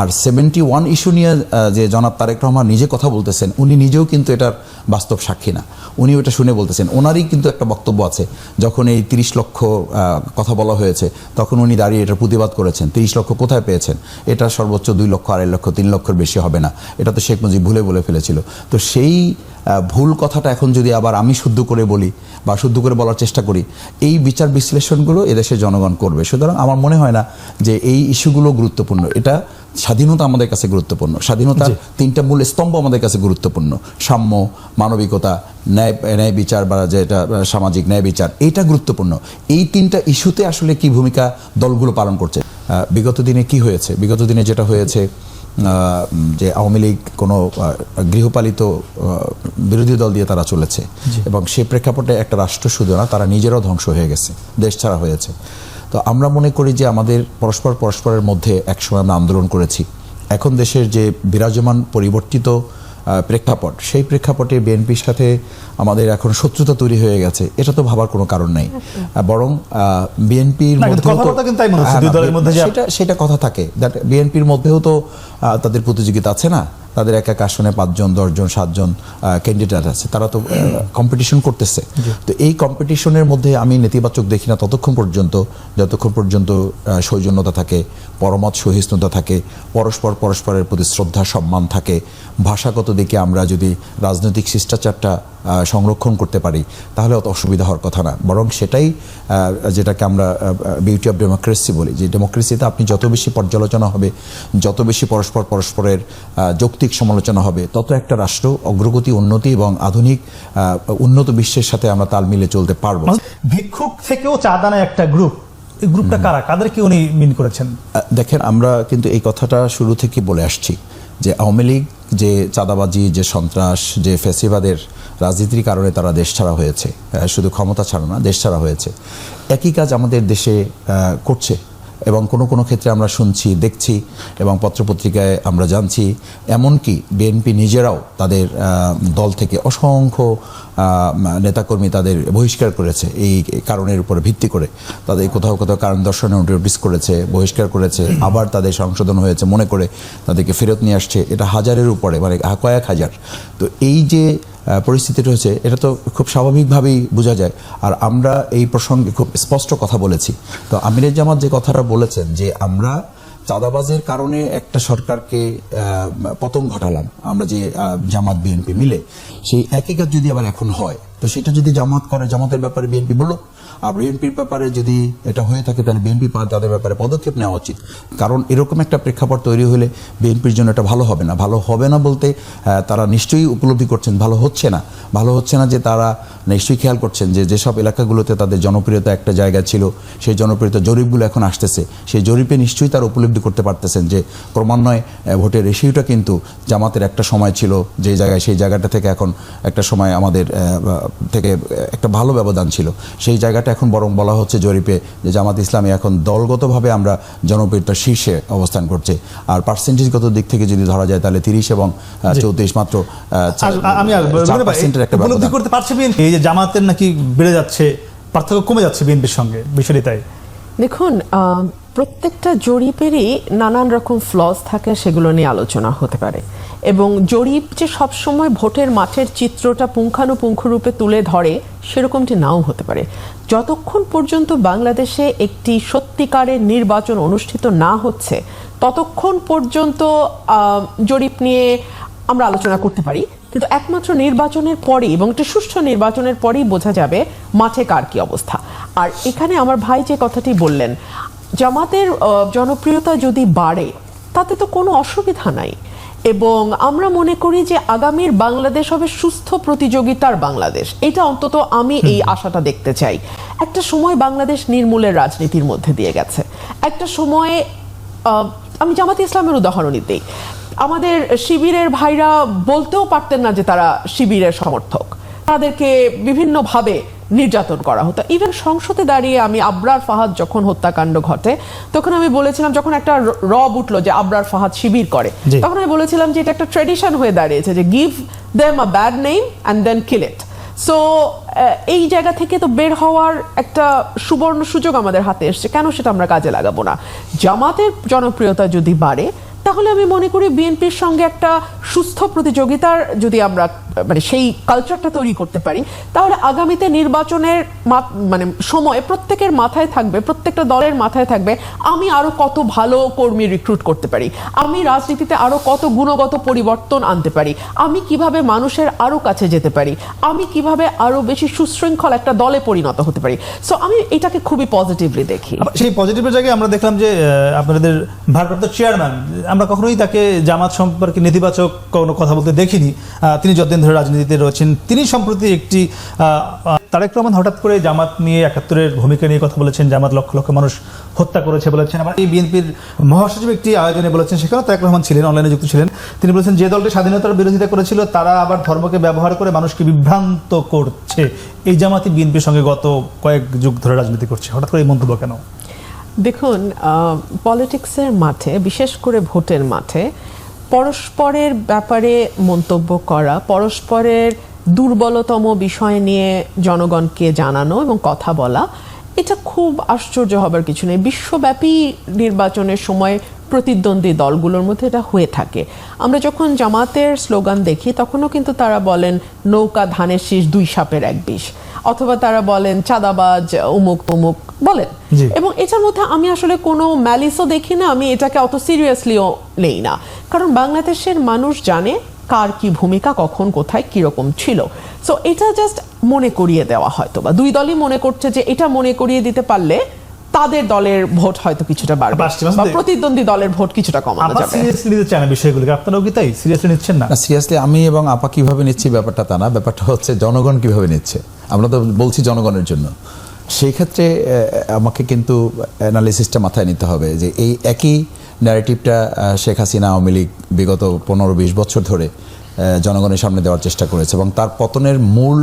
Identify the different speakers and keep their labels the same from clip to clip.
Speaker 1: আর seventy one is to নিয়ে যে জনাব তারেক রহমান নিজে কথা বলতেছেন, উনি নিজেও কিন্তু এটার বাস্তব সাক্ষী না। উনি ওটা শুনে বলতেছেন। ওনারই কিন্তু একটা বক্তব্য আছে, যখন এই তিরিশ লক্ষ কথা বলা হয়েছে, তখন উনি দাঁড়িয়ে এটার প্রতিবাদ করেছেন। তিরিশ লক্ষ কোথায় পেয়েছেন? এটা সর্বোচ্চ দুই লক্ষ, আড়াই লক্ষ, তিন লক্ষের বেশি হবে না। এটা তো শেখ মুজিব ভুলে বলে ফেলেছিল। তো সেই ভুল কথাটা এখন যদি আবার আমি শুদ্ধ করে বলি বা শুদ্ধ করে বলার চেষ্টা করি, এই বিচার বিশ্লেষণগুলো এদেশের জনগণ করবে। সুতরাং আমার মনে হয় না যে এই ইস্যুগুলো গুরুত্বপূর্ণ। এটা স্বাধীনতা আমাদের কাছে গুরুত্বপূর্ণ। স্বাধীনতার তিনটা মূল স্তম্ভ আমাদের কাছে গুরুত্বপূর্ণ। সাম্য মানবিকতা ন্যায় ন্যায় বিচার বা যেটা সামাজিক ন্যায় বিচার এটা গুরুত্বপূর্ণ। এই তিনটা ইস্যুতে আসলে কি ভূমিকা দলগুলো পালন করছে? বিগত দিনে কি হয়েছে? বিগত দিনে যেটা হয়েছে যে আওয়ামী লীগ কোনো গৃহপালিত বিরোধী দল দিয়ে তারা চলেছে এবং সে প্রেক্ষাপটে একটা রাষ্ট্র শুধু না তারা নিজেরাও ধ্বংস হয়ে গেছে দেশ ছাড়া হয়েছে। তো আমরা মনে করি যে আমাদের পরস্পর পরস্পরের মধ্যে একসময় আমরা আন্দোলন করেছি। এখন দেশের যে বিরাজমান পরিবর্তিত প্রেক্ষাপট সেই প্রেক্ষাপটে বিএনপির সাথে আমাদের এখন শত্রুতা তৈরি হয়ে গেছে। এটা তো ভাবার কোনো কারণ নাই। আহ, বরং বিএনপির
Speaker 2: মধ্যেও কিন্তু কথাবার্তা কিন্তু তাই মনে হচ্ছে, দুই দলের মধ্যে
Speaker 1: সেটা সেটা কথা থাকে। দ্যাট বিএনপির মধ্যেও তো তাদের প্রতিযোগিতা আছে না? তাদের এক এক আসনে পাঁচজন দশজন সাতজন ক্যান্ডিডেট আছে। তারা তো কম্পিটিশন করতেছে। তো এই কম্পিটিশনের মধ্যে আমি নেতিবাচক দেখি না ততক্ষণ পর্যন্ত। যতক্ষণ পর্যন্ত সৌজন্যতা থাকে পরমত সহিষ্ণুতা থাকে পরস্পর পরস্পরের প্রতি শ্রদ্ধা সম্মান থাকে। ভাষাগত দিকে আমরা যদি রাজনৈতিক শিষ্টাচারটা সংরক্ষণ করতে পারি তাহলে অত অসুবিধা হওয়ার কথা না। বরং সেটাই যেটাকে আমরা বিউটি অফ ডেমোক্রেসি বলি। যে ডেমোক্রেসিতে আপনি যত বেশি পর্যালোচনা হবে যত বেশি পরস্পর পরস্পরের যৌক্তিক সমালোচনা হবে তত একটা রাষ্ট্র অগ্রগতি উন্নতি এবং আধুনিক উন্নত বিশ্বের সাথে আমরা তাল মিলে চলতে পারব।
Speaker 2: ভিক্ষুক থেকেও চাঁদা নেয় একটা গ্রুপ এই গ্রুপটা কারা? কাদেরকে উনি মিন করেছেন?
Speaker 1: দেখেন আমরা কিন্তু এই কথাটা শুরু থেকে বলে আসছি যে আওয়ামী লীগ যে চাঁদাবাজি, যে সন্ত্রাস, যে ফেসিবাদের রাজনীতির কারণে তারা দেশ ছাড়া হয়েছে। শুধু ক্ষমতা ছাড়া না, দেশ ছাড়া হয়েছে। একই কাজ আমাদের দেশে করছে। এবং কোনো কোনো ক্ষেত্রে আমরা শুনছি, দেখছি এবং পত্রপত্রিকায় আমরা জানছি। এমনকি বিএনপি নিজেরাও তাদের দল থেকে অসংখ্য নেতাকর্মী তাদের বহিষ্কার করেছে। এই কারণের উপর ভিত্তি করে তাদের কোথাও কোথাও কারণ দর্শনে নোটিস করেছে, বহিষ্কার করেছে, আবার তাদের সংশোধন হয়েছে মনে করে তাদেরকে ফেরত নিয়ে আসছে। এটা হাজারের উপরে মানে কয়েক হাজার। তো এই যে আহ, হচ্ছে এটা তো খুব স্বাভাবিকভাবেই বোঝা যায়। আর আমরা এই প্রসঙ্গে খুব স্পষ্ট কথা বলেছি। তো আমিরের জামাত যে কথাটা বলেছেন যে আমরা চাঁদাবাজের কারণে একটা সরকারকে পতন ঘটালাম আমরা যে জামাত বিএনপি মিলে সেই একই কাজ যদি আবার এখন হয় তো সেটা যদি জামাত করে জামাতের ব্যাপারে বিএনপি বলল আর বিএনপির ব্যাপারে যদি এটা হয়ে থাকে, তাহলে বিএনপি তাদের ব্যাপারে পদক্ষেপ নেওয়া উচিত। কারণ এরকম একটা প্রেক্ষাপট তৈরি হলে বিএনপির জন্য এটা ভালো হবে না। ভালো হবে না বলতে তারা নিশ্চয়ই উপলব্ধি করছেন, ভালো হচ্ছে না। ভালো হচ্ছে না যে তারা নিশ্চয়ই খেয়াল করছেন যে যেসব এলাকাগুলোতে তাদের জনপ্রিয়তা একটা জায়গা ছিল, সেই জনপ্রিয়তা জরিপগুলো এখন আসতেছে। সেই জরিপে নিশ্চয়ই তারা উপলব্ধি করতে পারতেছেন যে ক্রমান্বয়ে ভোটের রেশিওটা কিন্তু জামাতের একটা সময় ছিল, যে জায়গায়, সেই জায়গাটা থেকে এখন একটা সময় আমাদের থেকে একটা ভালো ব্যবধান ছিল। সেই জায়গাটা এখন বরং বলা হচ্ছে জরিপে যে জামাত ইসলামী এখন দলগতভাবে আমরা জনপ্রিয়তার শীর্ষে অবস্থান করছে। আর পার্সেন্টেজগত দিক থেকে যদি ধরা যায় তাহলে তিরিশ এবং চৌত্রিশ মাত্র
Speaker 2: আমি উপলব্ধি করতে পারছে এই যে জামাতের নাকি বেড়ে যাচ্ছে পার্থক্য কমে যাচ্ছে বিএনপির সঙ্গে বিষয়টি তাই।
Speaker 3: দেখুন প্রত্যেকটা জরিপেরই নানান রকম ফ্লস থাকে, সেগুলো নিয়ে আলোচনা হতে পারে। এবং জরিপ যে সবসময় ভোটের মাঠের চিত্রটা পুঙ্খানুপুঙ্খ রূপে তুলে ধরে, সেরকমটি নাও হতে পারে। যতক্ষণ পর্যন্ত বাংলাদেশে একটি সত্যিকারের নির্বাচন অনুষ্ঠিত না হচ্ছে, ততক্ষণ পর্যন্ত জরিপ নিয়ে আমরা আলোচনা করতে পারি। কিন্তু একমাত্র নির্বাচনের পরেই এবং একটি সুষ্ঠু নির্বাচনের পরেই বোঝা যাবে মাঠে কার কি অবস্থা। আর এখানে আমার ভাই যে কথাটি বললেন জামাতের জনপ্রিয়তা যদি বাড়ে তাতে তো কোনো অসুবিধা নাই। এবং আমরা মনে করি যে আগামীর বাংলাদেশ হবে সুস্থ প্রতিযোগিতার বাংলাদেশ। এটা অন্তত আমি এই আশাটা দেখতে চাই। একটা সময় বাংলাদেশ নির্মূলের রাজনীতির মধ্যে দিয়ে গেছে। একটা সময়ে আহ, আমি জামাতে ইসলামের উদাহরণই দিই। আমাদের শিবিরের ভাইরা বলতেও পারতেন না যে তারা শিবিরের সমর্থক। তাদেরকে বিভিন্নভাবে নির্যাতন করা হতো। ইভেন সংসদে দাঁড়িয়ে আমি আবরার ফাহাদ যখন হত্যাকাণ্ড ঘটে তখন আমি বলেছিলাম যখন একটা রব উঠল যে আবরার ফাহাদ শিবির করে। তখন আমি বলেছিলাম যে এটা একটা ট্রেডিশন হয়ে দাঁড়িয়েছে যে give them a bad name and then kill it so এই জায়গা থেকে তো বের হওয়ার একটা সুবর্ণ সুযোগ আমাদের হাতে এসছে। কেন সেটা আমরা কাজে লাগাবো না? জামাতের জনপ্রিয়তা যদি বাড়ে তাহলে আমি মনে করি বিএনপির সঙ্গে একটা সুস্থ প্রতিযোগিতার যদি আমরা মানে সেই কালচারটা তৈরি করতে পারি, তাহলে আগামীতে নির্বাচনের মানে সময় প্রত্যেকের মাথায় থাকবে, প্রত্যেকটা দলের মাথায় থাকবে, আমি আরও কত ভালো কর্মী রিক্রুট করতে পারি, আমি রাজনীতিতে আরও কত গুণগত পরিবর্তন আনতে পারি, আমি কীভাবে মানুষের আরও কাছে যেতে পারি, আমি কীভাবে আরও বেশি সুশৃঙ্খল একটা দলে পরিণত হতে পারি। সো আমি এটাকে খুবই পজিটিভলি দেখি।
Speaker 2: সেই পজিটিভের জায়গায় আমরা দেখলাম যে আপনাদের ভারপ্রাপ্ত চেয়ারম্যান আমরা কখনোই তাকে জামাত সম্পর্কে নেতিবাচক কোনো কথা বলতে দেখিনি। তিনি যতদিন ধরে রাজনীতিতে রয়েছেন, তিনি সম্প্রতি একটি তারেক রহমান হঠাৎ করে জামাত নিয়ে একাত্তরের ভূমিকা নিয়ে কথা বলেছেন, জামাত লক্ষ লক্ষ মানুষ হত্যা করেছে বলেছেন। আবার এই বিএনপির মহাসচিব একটি আয়োজনে বলেছেন, সেখানেও তারেক রহমান ছিলেন, অনলাইনে যুক্ত ছিলেন। তিনি বলেছেন, যে দলটি স্বাধীনতার বিরোধিতা করেছিল, তারা আবার ধর্মকে ব্যবহার করে মানুষকে বিভ্রান্ত করছে। এই জামাতি বিএনপির সঙ্গে গত কয়েক যুগ ধরে রাজনীতি করছে। হঠাৎ করে এই মন্তব্য কেন?
Speaker 3: দেখুন পলিটিক্সের মাঠে, বিশেষ করে ভোটের মাঠে পরস্পরের ব্যাপারে মন্তব্য করা, পরস্পরের দুর্বলতম বিষয় নিয়ে জনগণকে জানানো এবং কথা বলা, এটা খুব আশ্চর্য হবার কিছু নেই। বিশ্বব্যাপী নির্বাচনের সময় প্রতিদ্বন্দ্বী দলগুলোর মধ্যে এটা হয়ে থাকে। আমরা যখন জামাতের স্লোগান দেখি, তখনও কিন্তু তারা বলেন, নৌকা ধানের শীষ দুই সাপের এক বিষ। অথবা তারা বলেন চাঁদাবাজ উমুক তুমুক বলেন। এবং এটার মধ্যে আমি আসলে কোনো ম্যালিসও দেখি না আমি এটাকে অত সিরিয়াসলিও নেই না। কারণ বাংলাদেশের মানুষ জানে কার কি ভূমিকা কখন কোথায় কীরকম ছিল। সো এটা জাস্ট মনে করিয়ে দেওয়া হয়তো বা। দুই দলই মনে করছে যে এটা মনে করিয়ে দিতে পারলে তাদের দলের ভোট হয়তো কিছুটা বাড়বে। বা প্রতিদ্বন্দ্বী দলের ভোট কিছুটা কমানো যাবে।
Speaker 2: সিরিয়াসলি নিতে চায় না বিষয়গুলোকে। আপনারাও কি তাই? সিরিয়াসলি নিচ্ছেন না?
Speaker 1: সিরিয়াসলি আমি এবং আপা কীভাবে নিচ্ছি ব্যাপারটা তা না। ব্যাপারটা হচ্ছে জনগণ কীভাবে নিচ্ছে। আমরা তো বলছি জনগণের জন্য। সেই ক্ষেত্রে আমাকে কিন্তু অ্যানালিসিসটা মাথায় নিতে হবে যে এই একই ন্যারেটিভটা শেখ হাসিনা আওয়ামী লীগ বিগত পনেরো বিশ বছর ধরে জনগণের সামনে দেওয়ার চেষ্টা করেছে এবং তার পতনের মূল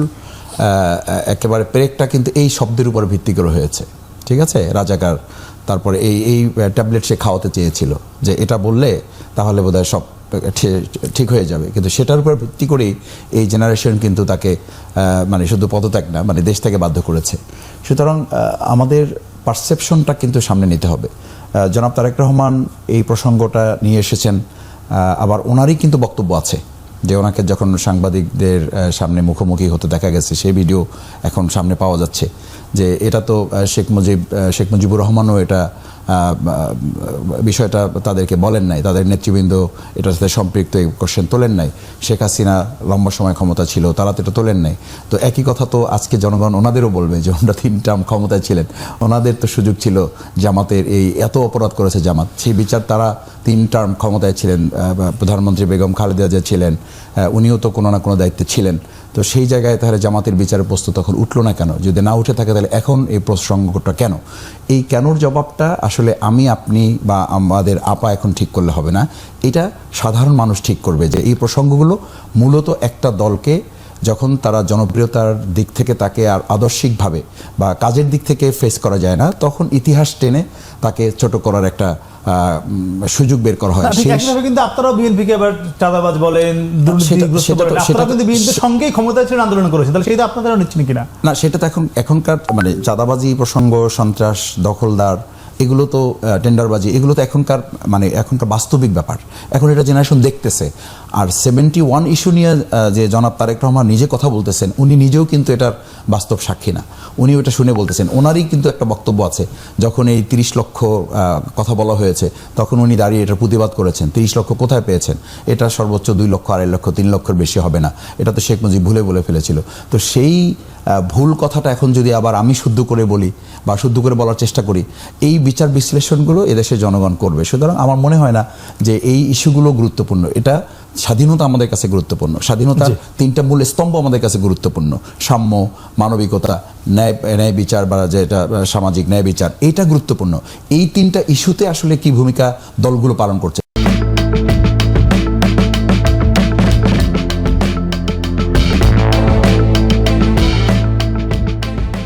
Speaker 1: একেবারে প্রেকটা কিন্তু এই শব্দের উপর ভিত্তি করে হয়েছে। ঠিক আছে? রাজাকার, তারপরে এই এই ট্যাবলেট সে খাওয়াতে চেয়েছিল যে এটা বললে তাহলে বোধহয় সব ঠিক হয়ে যাবে। কিন্তু সেটার উপর ভিত্তি করেই এই জেনারেশন কিন্তু তাকে মানে শুধু পদত্যাগ না মানে দেশ থেকে বাধ্য করেছে। সুতরাং আমাদের পারসেপশনটা কিন্তু সামনে নিতে হবে। জনাব তারেক রহমান এই প্রসঙ্গটা নিয়ে এসেছেন। আবার ওনারই কিন্তু বক্তব্য আছে যে ওনাকে যখন সাংবাদিকদের সামনে মুখোমুখি হতে দেখা গেছে, সেই ভিডিও এখন সামনে পাওয়া যাচ্ছে। যে এটা তো শেখ মুজিব শেখ মুজিবুর রহমানও এটা বিষয়টা তাদেরকে বলেন নাই। তাদের নেতৃবৃন্দ এটার সাথে সম্পৃক্ত এই কোশ্চেন তোলেন নাই। শেখ হাসিনা লম্বা সময় ক্ষমতা ছিল, তারা তো এটা তোলেন নাই। তো একই কথা তো আজকে জনগণ ওনাদেরও বলবে যে ওনারা তিন টার্ম ক্ষমতায় ছিলেন। ওনাদের তো সুযোগ ছিল জামাতের এই এত অপরাধ করেছে জামাত। সেই বিচার তারা তিন টার্ম ক্ষমতায় ছিলেন প্রধানমন্ত্রী বেগম খালেদা জিয়া ছিলেন উনিও তো কোনো না কোনো দায়িত্বে ছিলেন। তো সেই জায়গায় তাহলে জামাতের বিচারের প্রস্তুত তখন উঠল না কেন? যদি না উঠে থাকে তাহলে এখন এই প্রসঙ্গটা কেন? এই কেনর জবাবটা আসলে আমি, আপনি বা আমাদের আপা এখন ঠিক করলে হবে না। এটা সাধারণ মানুষ ঠিক করবে যে এই প্রসঙ্গগুলো মূলত একটা দলকে যখন তারা জনপ্রিয়তার দিক থেকে তাকে আর আদর্শিকভাবে বা কাজের দিক থেকে ফেস করা যায় না তখন ইতিহাস টেনে তাকে ছোট করার একটা সুযোগ বের করা হয়।
Speaker 2: কিন্তু আপনারাও বিএনপিকে এবার চাঁদাবাজ বলেন
Speaker 1: সেটা সেটা
Speaker 2: আপনারা কিন্তু বিএনপির সঙ্গেই ক্ষমতায় ছিলেন আন্দোলন করেছেন তাহলে সেইটা আপনাদেরও নিচ্ছেন কিনা?
Speaker 1: না সেটা তো এখন এখনকার মানে চাঁদাবাজি প্রসঙ্গ সন্ত্রাস দখলদার এগুলো তো টেন্ডারবাজি, এগুলো তো এখনকার মানে এখনকার বাস্তবিক ব্যাপার। এখন এটা জেনারেশন দেখতেছে। আর সেভেন্টি ওয়ান ইস্যু নিয়ে যে জনাব তারেক রহমান নিজে কথা বলতেছেন, উনি নিজেও কিন্তু এটার বাস্তব সাক্ষী না। উনি ওটা শুনে বলতেছেন। ওনারই কিন্তু একটা বক্তব্য আছে, যখন এই তিরিশ লক্ষ কথা বলা হয়েছে, তখন উনি দাঁড়িয়ে এটার প্রতিবাদ করেছেন। তিরিশ লক্ষ কোথায় পেয়েছেন? এটা সর্বোচ্চ দুই লক্ষ, আড়াই লক্ষ, তিন লক্ষের বেশি হবে না। এটা তো শেখ মুজিব ভুলে বলে ফেলেছিল। তো সেই ভুল কথাটা এখন যদি আবার আমি শুদ্ধ করে বলি বা শুদ্ধ করে বলার চেষ্টা করি এই বিচার বিশ্লেষণগুলো এদেশের জনগণ করবে। সুতরাং আমার মনে হয় না যে এই ইস্যুগুলো গুরুত্বপূর্ণ। এটা স্বাধীনতা আমাদের কাছে গুরুত্বপূর্ণ। স্বাধীনতার তিনটা মূল স্তম্ভ আমাদের কাছে গুরুত্বপূর্ণ। সাম্য মানবিকতা ন্যায় ন্যায় বিচার বা যেটা সামাজিক ন্যায় বিচার এইটা গুরুত্বপূর্ণ। এই তিনটা ইস্যুতে আসলে কি ভূমিকা দলগুলো পালন করছে?